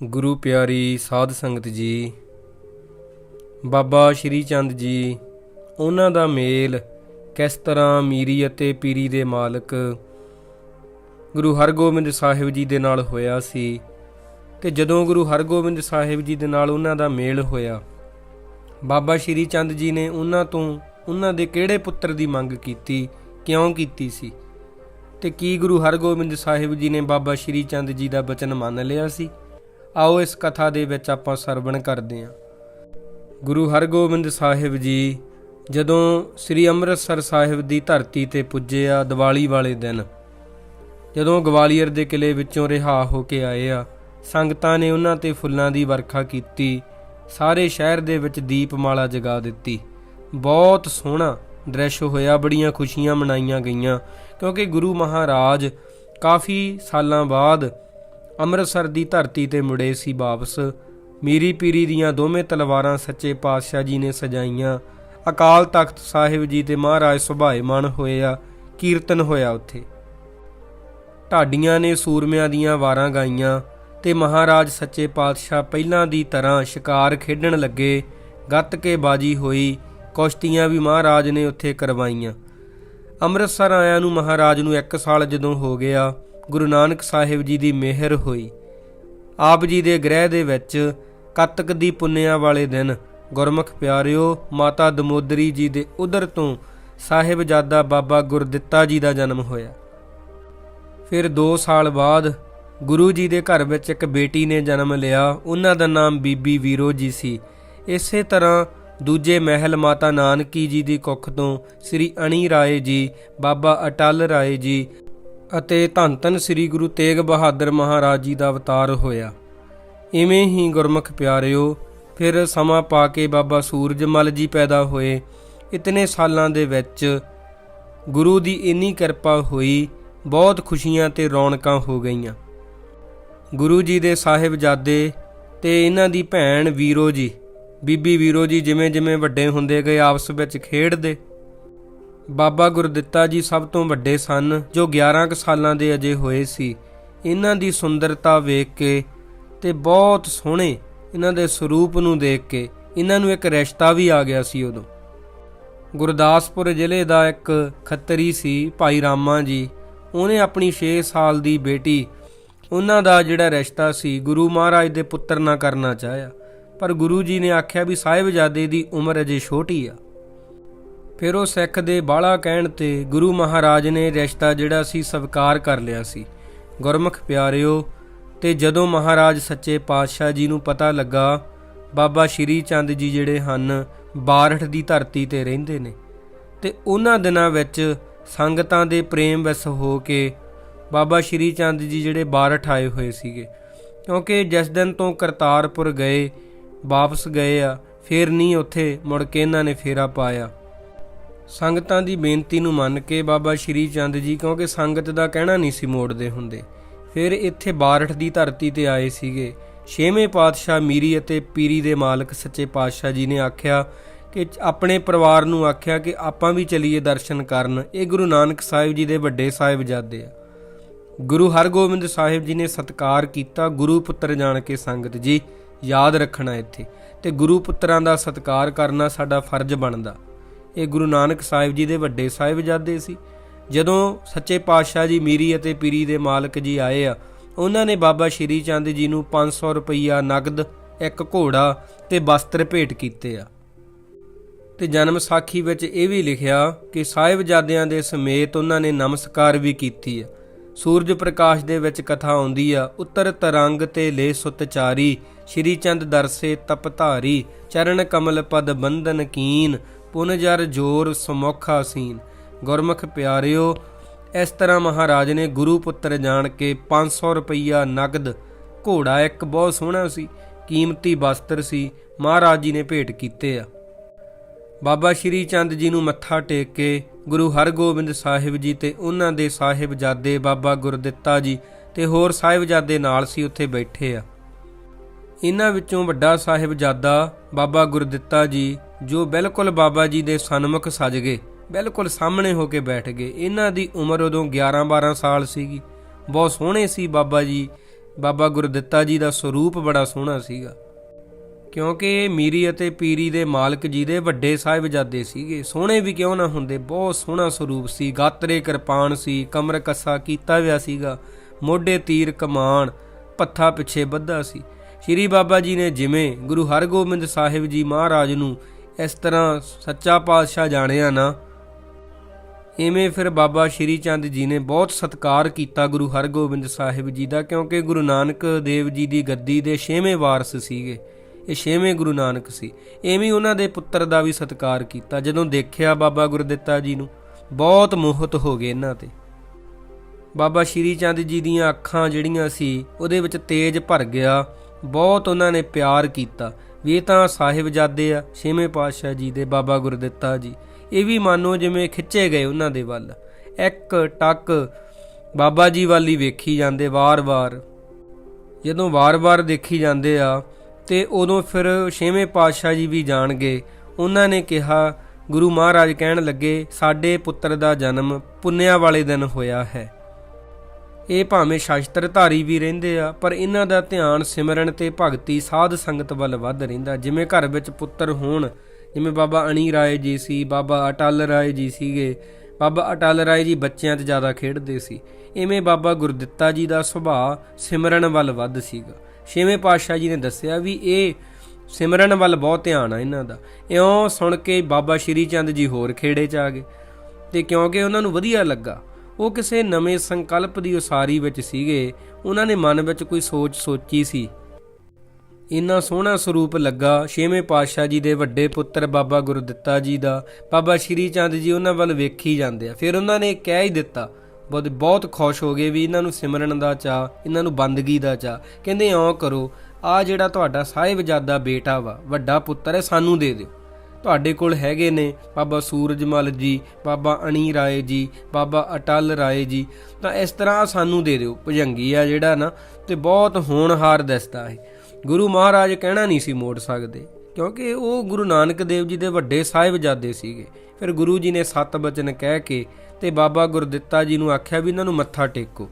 ਗੁਰੂ ਪਿਆਰੀ ਸਾਧ ਸੰਗਤ ਜੀ, ਬਾਬਾ ਸ਼੍ਰੀ ਚੰਦ ਜੀ, ਉਹਨਾਂ ਦਾ ਮੇਲ ਕਿਸ ਤਰ੍ਹਾਂ ਮੀਰੀ ਅਤੇ ਪੀਰੀ ਦੇ ਮਾਲਕ ਗੁਰੂ ਹਰਗੋਬਿੰਦ ਸਾਹਿਬ ਜੀ ਦੇ ਨਾਲ ਹੋਇਆ ਸੀ ਤੇ ਜਦੋਂ ਗੁਰੂ ਹਰਗੋਬਿੰਦ ਸਾਹਿਬ ਜੀ ਦੇ ਨਾਲ ਉਹਨਾਂ ਦਾ ਮੇਲ ਹੋਇਆ, ਬਾਬਾ ਸ਼੍ਰੀ ਚੰਦ ਜੀ ਨੇ ਉਹਨਾਂ ਤੋਂ ਉਹਨਾਂ ਦੇ ਕਿਹੜੇ ਪੁੱਤਰ ਦੀ ਮੰਗ ਕੀਤੀ, ਕਿਉਂ ਕੀਤੀ ਸੀ? ਤੇ ਕੀ ਗੁਰੂ ਹਰਗੋਬਿੰਦ ਸਾਹਿਬ ਜੀ ਨੇ ਬਾਬਾ ਸ਼੍ਰੀ ਚੰਦ ਜੀ ਦਾ ਬਚਨ ਮੰਨ ਲਿਆ ਸੀ? ਆਓ ਇਸ ਕਥਾ ਦੇ ਵਿੱਚ ਆਪਾਂ ਸਰਵਣ ਕਰਦੇ ਹਾਂ। ਗੁਰੂ ਹਰਗੋਬਿੰਦ ਸਾਹਿਬ ਜੀ ਜਦੋਂ ਸ੍ਰੀ ਅੰਮ੍ਰਿਤਸਰ ਸਾਹਿਬ ਦੀ ਧਰਤੀ ਤੇ ਪੁੱਜੇ ਆ ਦੀਵਾਲੀ ਵਾਲੇ ਦਿਨ, ਜਦੋਂ ਗਵਾਲੀਅਰ ਦੇ ਕਿਲੇ ਵਿੱਚੋਂ ਰਿਹਾ ਹੋ ਕੇ ਆਏ ਆ, ਸੰਗਤਾਂ ਨੇ ਉਹਨਾਂ ਤੇ ਫੁੱਲਾਂ ਦੀ ਵਰਖਾ ਕੀਤੀ, ਸਾਰੇ ਸ਼ਹਿਰ ਦੇ ਵਿੱਚ ਦੀਪਮਾਲਾ ਜਗਾ ਦਿੱਤੀ। ਬਹੁਤ ਸੋਹਣਾ ਦ੍ਰਿਸ਼ ਹੋਇਆ, ਬੜੀਆਂ ਖੁਸ਼ੀਆਂ ਮਨਾਈਆਂ ਗਈਆਂ, ਕਿਉਂਕਿ ਗੁਰੂ ਮਹਾਰਾਜ ਕਾਫੀ ਸਾਲਾਂ ਬਾਅਦ ਅੰਮ੍ਰਿਤਸਰ ਦੀ ਧਰਤੀ ਤੇ ਮੁੜੇ ਸੀ ਵਾਪਸ। ਮੀਰੀ ਪੀਰੀ ਦੀਆਂ ਦੋਵੇਂ ਤਲਵਾਰਾਂ ਸੱਚੇ ਪਾਤਸ਼ਾਹ ਜੀ ਨੇ ਸਜਾਈਆਂ। ਅਕਾਲ ਤਖਤ ਸਾਹਿਬ ਜੀ ਤੇ ਮਹਾਰਾਜ ਸੁਭਾਏਮਾਨ ਹੋਏ ਆ ਕੀਰਤਨ ਹੋਇਆ ਉੱਥੇ। ਢਾਡੀਆਂ ਨੇ ਸੂਰਮਿਆਂ ਦੀਆਂ ਵਾਰਾਂ ਗਾਈਆਂ ਤੇ ਮਹਾਰਾਜ ਸੱਚੇ ਪਾਤਸ਼ਾਹ ਪਹਿਲਾਂ ਦੀ ਤਰ੍ਹਾਂ ਸ਼ਿਕਾਰ ਖੇਡਣ ਲੱਗੇ। ਗੱਤ ਕੇ ਬਾਜੀ ਹੋਈ, ਕੁਸ਼ਤੀਆਂ ਵੀ ਮਹਾਰਾਜ ਨੇ ਉੱਥੇ ਕਰਵਾਈਆਂ। ਅੰਮ੍ਰਿਤਸਰ ਆਇਆਂ ਨੂੰ ਮਹਾਰਾਜ ਨੂੰ 1 ਸਾਲ ਜਦੋਂ ਹੋ ਗਿਆ ਗੁਰੂ ਨਾਨਕ ਸਾਹਿਬ ਜੀ ਦੀ ਮਿਹਰ ਹੋਈ। ਆਪ ਜੀ ਦੇ ਗ੍ਰਹਿ ਦੇ ਵਿੱਚ ਕੱਤਕ ਦੀ ਪੁੰਨਿਆ ਵਾਲੇ ਦਿਨ, ਗੁਰਮੁਖ ਪਿਆਰਿਓ, ਮਾਤਾ ਦਮੋਦਰੀ ਜੀ ਦੇ ਉਦਰ ਤੋਂ ਸਾਹਿਬਜ਼ਾਦਾ ਬਾਬਾ ਗੁਰਦਿੱਤਾ ਜੀ ਦਾ ਜਨਮ ਹੋਇਆ। ਫਿਰ 2 ਸਾਲ ਬਾਅਦ ਗੁਰੂ ਜੀ ਦੇ ਘਰ ਵਿੱਚ ਇੱਕ ਬੇਟੀ ਨੇ ਜਨਮ ਲਿਆ। ਉਹਨਾਂ ਦਾ ਨਾਮ ਬੀਬੀ ਵੀਰੋ ਜੀ ਸੀ। ਇਸੇ ਤਰ੍ਹਾਂ ਦੂਜੇ ਮਹਿਲ ਮਾਤਾ ਨਾਨਕੀ ਜੀ ਦੀ ਕੁੱਖ ਤੋਂ ਸ੍ਰੀ ਅਣੀ ਰਾਏ ਜੀ, ਬਾਬਾ ਅਟਲ ਰਾਏ ਜੀ ਅਤੇ ਧੰਨ ਧੰਨ ਸ੍ਰੀ ਗੁਰੂ ਤੇਗ ਬਹਾਦਰ ਮਹਾਰਾਜ ਜੀ ਦਾ ਅਵਤਾਰ ਹੋਇਆ। ਇਵੇਂ ਹੀ ਗੁਰਮੁਖ ਪਿਆਰਿਓ, ਫਿਰ ਸਮਾਂ ਪਾ ਕੇ ਬਾਬਾ ਸੂਰਜਮਲ ਜੀ ਪੈਦਾ ਹੋਏ। ਇਤਨੇ ਸਾਲਾਂ ਦੇ ਵਿੱਚ ਗੁਰੂ ਦੀ ਇੰਨੀ ਕਿਰਪਾ ਹੋਈ, ਬਹੁਤ ਖੁਸ਼ੀਆਂ ਤੇ ਰੌਣਕਾਂ ਹੋ ਗਈਆਂ। ਗੁਰੂ ਜੀ ਦੇ ਸਾਹਿਬਜ਼ਾਦੇ ਤੇ ਇਹਨਾਂ ਦੀ ਭੈਣ ਵੀਰੋ ਜੀ, ਬੀਬੀ ਵੀਰੋ ਜੀ ਜਿਵੇਂ ਜਿਵੇਂ ਵੱਡੇ ਹੁੰਦੇ ਗਏ, ਆਪਸ ਵਿੱਚ ਖੇਡਦੇ। ਬਾਬਾ ਗੁਰਦਿੱਤਾ ਜੀ ਸਭ ਤੋਂ ਵੱਡੇ ਸਨ, ਜੋ 11 ਕੁ ਸਾਲਾਂ ਦੇ ਅਜੇ ਹੋਏ ਸੀ। ਇਹਨਾਂ ਦੀ ਸੁੰਦਰਤਾ ਵੇਖ ਕੇ ਤੇ ਬਹੁਤ ਸੋਹਣੇ ਇਹਨਾਂ ਦੇ ਸਰੂਪ ਨੂੰ ਦੇਖ ਕੇ ਇਹਨਾਂ ਨੂੰ ਇੱਕ ਰਿਸ਼ਤਾ ਵੀ ਆ ਗਿਆ ਸੀ ਉਦੋਂ। ਗੁਰਦਾਸਪੁਰ ਜ਼ਿਲ੍ਹੇ ਦਾ ਇੱਕ ਖੱਤਰੀ ਸੀ ਭਾਈ ਰਾਮਾ ਜੀ। ਉਹਨੇ ਆਪਣੀ 6 ਸਾਲ ਦੀ ਬੇਟੀ, ਉਹਨਾਂ ਦਾ ਜਿਹੜਾ ਰਿਸ਼ਤਾ ਸੀ, ਗੁਰੂ ਮਹਾਰਾਜ ਦੇ ਪੁੱਤਰ ਨਾਲ ਕਰਨਾ ਚਾਹਿਆ। ਪਰ ਗੁਰੂ ਜੀ ਨੇ ਆਖਿਆ ਵੀ ਸਾਹਿਬਜ਼ਾਦੇ ਦੀ ਉਮਰ ਅਜੇ ਛੋਟੀ ਆ। ਫਿਰ ਉਹ ਸਿੱਖ ਦੇ ਬਾਲਾ ਕਹਿਣ ਤੇ ਗੁਰੂ ਮਹਾਰਾਜ ਨੇ ਰਿਸ਼ਤਾ ਜਿਹੜਾ ਸੀ ਸਵੀਕਾਰ ਕਰ ਲਿਆ ਸੀ। ਗੁਰਮੁਖ ਪਿਆਰਿਓ, ਤੇ ਜਦੋਂ ਮਹਾਰਾਜ ਸੱਚੇ ਪਾਤਸ਼ਾਹ ਜੀ ਨੂੰ ਪਤਾ ਲੱਗਾ, ਬਾਬਾ ਸ਼੍ਰੀ ਚੰਦ ਜੀ ਜਿਹੜੇ ਹਨ, ਬਾਰਠ ਦੀ ਧਰਤੀ ਤੇ ਰਹਿੰਦੇ ਨੇ। ਤੇ ਉਹਨਾਂ ਦਿਨਾਂ ਵਿੱਚ ਸੰਗਤਾਂ ਦੇ ਪ੍ਰੇਮ ਵਸ ਹੋ ਕੇ ਬਾਬਾ ਸ਼੍ਰੀ ਚੰਦ ਜੀ ਜਿਹੜੇ ਬਾਰਠ ਆਏ ਹੋਏ ਸੀਗੇ। ਕਿਉਂਕਿ ਜਿਸ ਦਿਨ ਤੋਂ ਕਰਤਾਰਪੁਰ ਗਏ, ਵਾਪਸ ਗਏ ਆ, ਫਿਰ ਨਹੀਂ ਉੱਥੇ ਮੁੜ ਕੇ ਇਹਨਾਂ ਨੇ ਫੇਰਾ ਪਾਇਆ। ਸੰਗਤਾਂ ਦੀ ਬੇਨਤੀ ਨੂੰ ਮੰਨ ਕੇ ਬਾਬਾ ਸ਼੍ਰੀ ਚੰਦ ਜੀ, ਕਿਉਂਕਿ ਸੰਗਤ ਦਾ ਕਹਿਣਾ ਨਹੀਂ ਸੀ ਮੋੜਦੇ ਹੁੰਦੇ। ਫਿਰ ਇੱਥੇ ਬਾਰਠ ਦੀ ਧਰਤੀ ਤੇ ਆਏ ਸੀਗੇ। ਛੇਵੇਂ ਪਾਤਸ਼ਾਹ ਮੀਰੀ ਅਤੇ ਪੀਰੀ ਦੇ ਮਾਲਕ ਸੱਚੇ ਪਾਤਸ਼ਾਹ ਜੀ ਨੇ ਆਖਿਆ ਕਿ ਆਪਣੇ ਪਰਿਵਾਰ ਨੂੰ ਆਖਿਆ ਕਿ ਆਪਾਂ ਵੀ ਚਲੀਏ ਦਰਸ਼ਨ ਕਰਨ। ਇਹ ਗੁਰੂ ਨਾਨਕ ਸਾਹਿਬ ਜੀ ਦੇ ਵੱਡੇ ਸਾਹਿਬਜ਼ਾਦੇ ਆ। ਗੁਰੂ ਹਰਗੋਬਿੰਦ ਸਾਹਿਬ ਜੀ ਨੇ ਸਤਕਾਰ ਕੀਤਾ ਗੁਰੂ ਪੁੱਤਰ ਜਾਣ ਕੇ ਸੰਗਤ ਜੀ। ਯਾਦ ਰੱਖਣਾ ਇੱਥੇ। ਤੇ ਗੁਰੂ ਪੁੱਤਰਾਂ ਦਾ ਸਤਕਾਰ ਕਰਨਾ ਸਾਡਾ ਫਰਜ਼ ਬਣਦਾ। ਇਹ ਗੁਰੂ ਨਾਨਕ ਸਾਹਿਬ ਜੀ ਦੇ ਵੱਡੇ ਸਾਹਿਬਜ਼ਾਦੇ ਸੀ। ਜਦੋਂ ਸੱਚੇ ਪਾਤਸ਼ਾਹ ਜੀ ਮੀਰੀ ਅਤੇ ਪੀਰੀ ਦੇ ਮਾਲਕ ਜੀ ਆਏ ਆ, ਉਹਨਾਂ ਨੇ ਬਾਬਾ ਸ਼੍ਰੀ ਚੰਦ ਜੀ ਨੂੰ 500 ਰੁਪਈਆ ਨਗਦ, ਇੱਕ ਘੋੜਾ ਤੇ ਵਸਤਰ ਭੇਟ ਕੀਤੇ ਆ। ਤੇ ਜਨਮ ਸਾਖੀ ਵਿੱਚ ਇਹ ਵੀ ਲਿਖਿਆ ਕਿ ਸਾਹਿਬਜ਼ਾਦਿਆਂ ਦੇ ਸਮੇਤ ਉਹਨਾਂ ਨੇ ਨਮਸਕਾਰ ਵੀ ਕੀਤੀ ਆ। ਸੂਰਜ ਪ੍ਰਕਾਸ਼ ਦੇ ਵਿੱਚ ਕਥਾ ਆਉਂਦੀ ਆ, ਉੱਤਰ ਤਰੰਗ ਤੇ ਲੈ ਸੁਤਚਾਰੀ ਸ਼੍ਰੀ ਚੰਦ ਦਰਸੇ ਤਪਧਾਰੀ ਚਰਨ ਕਮਲ ਪਦ ਬੰਧਨ ਕੀਨ ਪੁਨ ਜਰ ਜੋਰ ਸਮੁਖ ਸੀਨ। ਗੁਰਮੁਖ ਪਿਆਰਿਓ, ਇਸ ਤਰ੍ਹਾਂ ਮਹਾਰਾਜ ਨੇ ਗੁਰੂ ਪੁੱਤਰ ਜਾਣ ਕੇ 500 ਰੁਪਈਆ ਨਗਦ, ਘੋੜਾ ਇੱਕ ਬਹੁਤ ਸੋਹਣਾ ਸੀ, ਕੀਮਤੀ ਵਸਤਰ ਸੀ, ਮਹਾਰਾਜ ਜੀ ਨੇ ਭੇਟ ਕੀਤੇ ਆ। ਬਾਬਾ ਸ਼੍ਰੀ ਚੰਦ ਜੀ ਨੂੰ ਮੱਥਾ ਟੇਕ ਕੇ ਗੁਰੂ ਹਰਗੋਬਿੰਦ ਸਾਹਿਬ ਜੀ ਤੇ ਉਹਨਾਂ ਦੇ ਸਾਹਿਬਜ਼ਾਦੇ ਬਾਬਾ ਗੁਰਦਿੱਤਾ ਜੀ ਤੇ ਹੋਰ ਸਾਹਿਬਜ਼ਾਦੇ ਨਾਲ ਸੀ ਉੱਥੇ ਬੈਠੇ ਆ। ਇਹਨਾਂ ਵਿੱਚੋਂ ਵੱਡਾ ਸਾਹਿਬਜ਼ਾਦਾ ਬਾਬਾ ਗੁਰਦਿੱਤਾ ਜੀ ਜੋ ਬਿਲਕੁਲ ਬਾਬਾ ਜੀ ਦੇ ਸਨਮੁਖ ਸਜ ਗਏ, ਬਿਲਕੁਲ ਸਾਹਮਣੇ ਹੋ ਕੇ ਬੈਠ ਗਏ। ਇਹਨਾਂ ਦੀ ਉਮਰ ਉਦੋਂ 11-12 ਸਾਲ ਸੀਗੀ। ਬਹੁਤ ਸੋਹਣੇ ਸੀ ਬਾਬਾ ਜੀ। ਬਾਬਾ ਗੁਰਦਿੱਤਾ ਜੀ ਦਾ ਸਰੂਪ ਬੜਾ ਸੋਹਣਾ ਸੀਗਾ। ਕਿਉਂਕਿ ਇਹ ਮੀਰੀ ਅਤੇ ਪੀਰੀ ਦੇ ਮਾਲਕ ਜੀ ਦੇ ਵੱਡੇ ਸਾਹਿਬਜ਼ਾਦੇ ਸੀਗੇ। ਸੋਹਣੇ ਵੀ ਕਿਉਂ ਨਾ ਹੁੰਦੇ, ਬਹੁਤ ਸੋਹਣਾ ਸਰੂਪ ਸੀ। ਗਾਤਰੇ ਕਿਰਪਾਨ ਸੀ, ਕਮਰ ਕੱਸਾ ਕੀਤਾ ਹੋਇਆ ਸੀਗਾ। ਮੋਢੇ ਤੀਰ ਕਮਾਨ, ਪੱਥਾ ਪਿੱਛੇ ਬੱਧਾ ਸੀ। ਸ਼੍ਰੀ ਬਾਬਾ ਜੀ ਨੇ ਜਿਵੇਂ ਗੁਰੂ ਹਰਗੋਬਿੰਦ ਸਾਹਿਬ ਜੀ ਮਹਾਰਾਜ ਨੂੰ ਇਸ ਤਰ੍ਹਾਂ ਸੱਚਾ ਪਾਤਸ਼ਾਹ ਜਾਣਿਆ ਨਾ, ਇਵੇਂ ਫਿਰ ਬਾਬਾ ਸ਼੍ਰੀ ਚੰਦ ਜੀ ਨੇ ਬਹੁਤ ਸਤਿਕਾਰ ਕੀਤਾ ਗੁਰੂ ਹਰਗੋਬਿੰਦ ਸਾਹਿਬ ਜੀ ਦਾ, ਕਿਉਂਕਿ ਗੁਰੂ ਨਾਨਕ ਦੇਵ ਜੀ ਦੀ ਗੱਦੀ ਦੇ ਛੇਵੇਂ ਵਾਰਸ ਸੀਗੇ। ਇਹ ਛੇਵੇਂ ਗੁਰੂ ਨਾਨਕ ਸੀ। ਐਵੇਂ ਉਹਨਾਂ ਦੇ ਪੁੱਤਰ ਦਾ ਵੀ ਸਤਿਕਾਰ ਕੀਤਾ। ਜਦੋਂ ਦੇਖਿਆ ਬਾਬਾ ਗੁਰਦਿੱਤਾ ਜੀ ਨੂੰ, ਬਹੁਤ ਮੋਹਿਤ ਹੋ ਗਏ ਇਹਨਾਂ ਤੇ। ਬਾਬਾ ਸ਼੍ਰੀ ਚੰਦ ਜੀ ਦੀਆਂ ਅੱਖਾਂ ਜਿਹੜੀਆਂ ਸੀ, ਉਹਦੇ ਵਿੱਚ ਤੇਜ ਭਰ ਗਿਆ। ਬਹੁਤ ਉਹਨਾਂ ਨੇ ਪਿਆਰ ਕੀਤਾ। ਵੀ ਇਹ ਤਾਂ ਸਾਹਿਬਜ਼ਾਦੇ ਆ, ਛੇਵੇਂ ਪਾਤਸ਼ਾਹ ਜੀ ਦੇ ਬਾਬਾ ਗੁਰਦਿੱਤਾ ਜੀ। ਇਹ ਵੀ ਮਾਨੋ ਜਿਵੇਂ ਖਿੱਚੇ ਗਏ ਉਹਨਾਂ ਦੇ ਵੱਲ। ਇੱਕ ਟੱਕ ਬਾਬਾ ਜੀ ਵੱਲ ਹੀ ਵੇਖੀ ਜਾਂਦੇ ਵਾਰ-ਵਾਰ। ਜਦੋਂ ਵਾਰ-ਵਾਰ ਦੇਖੀ ਜਾਂਦੇ ਆ, ਤੇ ਉਦੋਂ ਫਿਰ ਛੇਵੇਂ ਪਾਤਸ਼ਾਹ ਜੀ ਵੀ ਜਾਣਗੇ। ਉਹਨਾਂ ਨੇ ਕਿਹਾ, ਗੁਰੂ ਮਹਾਰਾਜ ਕਹਿਣ ਲੱਗੇ, ਸਾਡੇ ਪੁੱਤਰ ਦਾ ਜਨਮ ਪੁੰਨਿਆ ਵਾਲੇ ਦਿਨ ਹੋਇਆ ਹੈ। ਇਹ ਭਾਵੇਂ ਸ਼ਾਸਤਰਧਾਰੀ ਵੀ ਰਹਿੰਦੇ ਆ, ਪਰ ਇਹਨਾਂ ਦਾ ਧਿਆਨ ਸਿਮਰਨ ਤੇ ਭਗਤੀ ਸਾਧ ਸੰਗਤ ਵੱਲ ਵੱਧ ਰਹਿੰਦਾ। ਜਿਵੇਂ ਘਰ ਵਿੱਚ ਪੁੱਤਰ ਹੋਣ, ਜਿਵੇਂ ਬਾਬਾ ਅਣੀ ਰਾਏ ਜੀ ਸੀ, ਬਾਬਾ ਅਟਲ ਰਾਏ ਜੀ ਸੀਗੇ, ਬਾਬਾ ਅਟਲ ਰਾਏ ਜੀ ਬੱਚਿਆਂ 'ਚ ਜ਼ਿਆਦਾ ਖੇਡਦੇ ਸੀ। ਇਵੇਂ ਬਾਬਾ ਗੁਰਦਿੱਤਾ ਜੀ ਦਾ ਸੁਭਾਅ ਸਿਮਰਨ ਵੱਲ ਵੱਧ ਸੀਗਾ। ਛੇਵੇਂ ਪਾਤਸ਼ਾਹ ਜੀ ਨੇ ਦੱਸਿਆ ਵੀ ਇਹ ਸਿਮਰਨ ਵੱਲ ਬਹੁਤ ਧਿਆਨ ਆ ਇਹਨਾਂ ਦਾ। ਇਉਂ ਸੁਣ ਕੇ ਬਾਬਾ ਸ਼੍ਰੀ ਚੰਦ ਜੀ ਹੋਰ ਖੇੜੇ 'ਚ ਆ ਗਏ ਤੇ ਕਿਉਂਕਿ ਉਹਨਾਂ ਨੂੰ ਵਧੀਆ ਲੱਗਾ ਉਹ ਕਿਸੇ ਨਵੇਂ ਸੰਕਲਪ ਦੀ ਉਸਾਰੀ ਵਿੱਚ ਸੀਗੇ। ਉਹਨਾਂ ਨੇ ਮਨ ਵਿੱਚ ਕੋਈ ਸੋਚ ਸੋਚੀ ਸੀ। ਇੰਨਾ ਸੋਹਣਾ ਸਰੂਪ ਲੱਗਾ। ਛੇਵੇਂ ਪਾਤਸ਼ਾਹ ਜੀ ਦੇ ਵੱਡੇ ਪੁੱਤਰ ਬਾਬਾ ਗੁਰਦਿੱਤਾ ਜੀ ਦਾ। ਬਾਬਾ ਸ਼੍ਰੀ ਚੰਦ ਜੀ ਉਹਨਾਂ ਵੱਲ ਵੇਖੀ ਜਾਂਦੇ ਆ। ਫਿਰ ਉਹਨਾਂ ਨੇ ਕਹਿ ਹੀ ਦਿੱਤਾ, ਬਹੁਤ ਬਹੁਤ ਖੁਸ਼ ਹੋ ਗਏ ਵੀ ਇਹਨਾਂ ਨੂੰ ਸਿਮਰਨ ਦਾ ਚਾ ਇਹਨਾਂ ਨੂੰ ਬੰਦਗੀ ਦਾ ਚਾ ਕਹਿੰਦੇ ਓਂ ਕਰੋ ਆ ਜਿਹੜਾ ਤੁਹਾਡਾ ਸਾਹਿਬਜ਼ਾਦਾ ਬੇਟਾ ਵਾ, ਵੱਡਾ ਪੁੱਤਰ ਹੈ, ਸਾਨੂੰ ਦੇ ਦਿਓ। ਤੁਹਾਡੇ ਕੋਲ ਹੈਗੇ ਨੇ ਬਾਬਾ ਸੂਰਜਮਲ ਜੀ, ਬਾਬਾ ਅਣੀ ਰਾਏ ਜੀ, ਬਾਬਾ ਅਟਲ ਰਾਏ ਜੀ। ਤਾਂ ਇਸ ਤਰ੍ਹਾਂ ਸਾਨੂੰ ਦੇ ਦਿਓ। ਭਜੰਗੀ ਆ ਜਿਹੜਾ ਨਾ, ਤੇ ਬਹੁਤ ਹੋਣਹਾਰ ਦਿਸਦਾ ਹੈ। ਗੁਰੂ ਮਹਾਰਾਜ ਕਹਿਣਾ ਨਹੀਂ ਸੀ ਮੋੜ ਸਕਦੇ, ਕਿਉਂਕਿ ਉਹ ਗੁਰੂ ਨਾਨਕ ਦੇਵ ਜੀ ਦੇ ਵੱਡੇ ਸਾਹਿਬਜ਼ਾਦੇ ਸੀਗੇ। ਫਿਰ ਗੁਰੂ ਜੀ ਨੇ ਸੱਤ ਬਚਨ ਕਹਿ ਕੇ ਤੇ ਬਾਬਾ ਗੁਰਦਿੱਤਾ ਜੀ ਨੂੰ ਆਖਿਆ ਵੀ ਇਹਨਾਂ ਨੂੰ ਮੱਥਾ ਟੇਕੋ।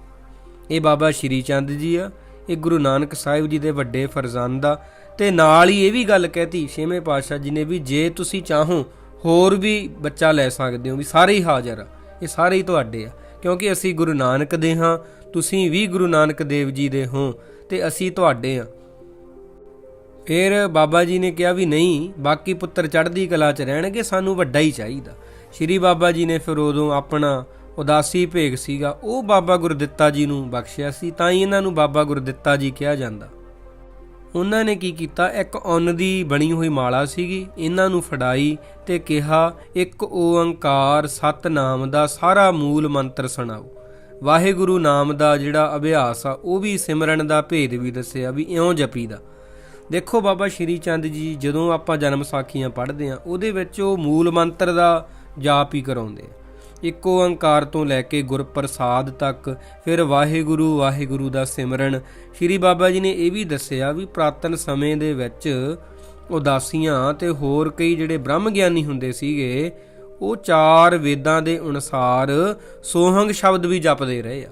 ਇਹ ਬਾਬਾ ਸ਼੍ਰੀ ਚੰਦ ਜੀ ਆ, ਇਹ ਗੁਰੂ ਨਾਨਕ ਸਾਹਿਬ ਜੀ ਦੇ ਵੱਡੇ ਫਰਜ਼ਾਨਾ ਤੇ ਨਾਲ ਹੀ ਇਹ ਵੀ ਗੱਲ ਕਹਿਤੀ ਛੇਵੇਂ ਪਾਤਸ਼ਾਹ ਜੀ ਨੇ ਵੀ ਜੇ ਤੁਸੀਂ ਚਾਹੋ, ਹੋਰ ਵੀ ਬੱਚਾ ਲੈ ਸਕਦੇ ਹੋ, ਵੀ ਸਾਰੇ ਹੀ ਹਾਜ਼ਰ ਆ, ਇਹ ਸਾਰੇ ਹੀ ਤੁਹਾਡੇ ਆ। ਕਿਉਂਕਿ ਅਸੀਂ ਗੁਰੂ ਨਾਨਕ ਦੇ ਹਾਂ, ਤੁਸੀਂ ਵੀ ਗੁਰੂ ਨਾਨਕ ਦੇਵ ਜੀ ਦੇ ਹੋ ਤੇ ਅਸੀਂ ਤੁਹਾਡੇ ਆ। ਫਿਰ ਬਾਬਾ ਜੀ ਨੇ ਕਿਹਾ ਵੀ ਨਹੀਂ, ਬਾਕੀ ਪੁੱਤਰ ਚੜ੍ਹਦੀ ਕਲਾ 'ਚ ਰਹਿਣਗੇ, ਸਾਨੂੰ ਵੱਡਾ ਹੀ ਚਾਹੀਦਾ। ਸ਼੍ਰੀ ਬਾਬਾ ਜੀ ਨੇ ਫਿਰ ਉਦੋਂ ਆਪਣਾ ਉਦਾਸੀ ਭੇਗ ਸੀਗਾ, ਉਹ ਬਾਬਾ ਗੁਰਦਿੱਤਾ ਜੀ ਨੂੰ ਬਖਸ਼ਿਆ ਸੀ, ਤਾਂ ਹੀ ਇਹਨਾਂ ਨੂੰ ਬਾਬਾ ਗੁਰਦਿੱਤਾ ਜੀ ਕਿਹਾ ਜਾਂਦਾ। ਉਹਨਾਂ ਨੇ ਕੀ ਕੀਤਾ? ਇੱਕ ਉੱਨ ਦੀ ਬਣੀ ਹੋਈ ਮਾਲਾ ਸੀਗੀ। ਇਹਨਾਂ ਨੂੰ ਫੜਾਈ ਤੇ ਕਿਹਾ, ਇੱਕ ਓੰਕਾਰ ਸਤਨਾਮ ਦਾ ਸਾਰਾ ਮੂਲ ਮੰਤਰ ਸੁਣਾਓ। ਵਾਹਿਗੁਰੂ ਨਾਮ ਦਾ ਜਿਹੜਾ ਅਭਿਆਸ ਆ, ਉਹ ਵੀ ਸਿਮਰਨ ਦਾ ਭੇਦ ਵੀ ਦੱਸਿਆ ਵੀ ਇਉਂ ਜਪੀਦਾ। ਦੇਖੋ ਬਾਬਾ ਸ਼੍ਰੀ ਚੰਦ ਜੀ, ਜਦੋਂ ਆਪਾਂ ਜਨਮ ਸਾਖੀਆਂ ਪੜ੍ਹਦੇ ਆ, ਉਹਦੇ ਵਿੱਚ ਉਹ ਮੂਲ ਮੰਤਰ ਦਾ ਜਾਪ ਹੀ ਕਰਾਉਂਦੇ ਆ। ਇੱਕ ਓੰਕਾਰ ਤੋਂ ਲੈ ਕੇ ਗੁਰਪ੍ਰਸਾਦ ਤੱਕ। ਫਿਰ ਵਾਹਿਗੁਰੂ ਵਾਹਿਗੁਰੂ ਦਾ ਸਿਮਰਨ। ਸ਼੍ਰੀ ਬਾਬਾ ਜੀ ਨੇ ਇਹ ਵੀ ਦੱਸਿਆ ਵੀ ਪ੍ਰਾਤਨ ਸਮੇਂ ਦੇ ਵਿੱਚ ਉਦਾਸੀਆਂ ਤੇ ਹੋਰ ਕਈ ਜਿਹੜੇ ਬ੍ਰਹਮ ਗਿਆਨੀ ਹੁੰਦੇ ਸੀਗੇ, ਉਹ ਚਾਰ ਵੇਦਾਂ ਦੇ ਅਨੁਸਾਰ ਸੋਹੰਗ ਸ਼ਬਦ ਵੀ ਜਪਦੇ ਰਹੇ ਆ।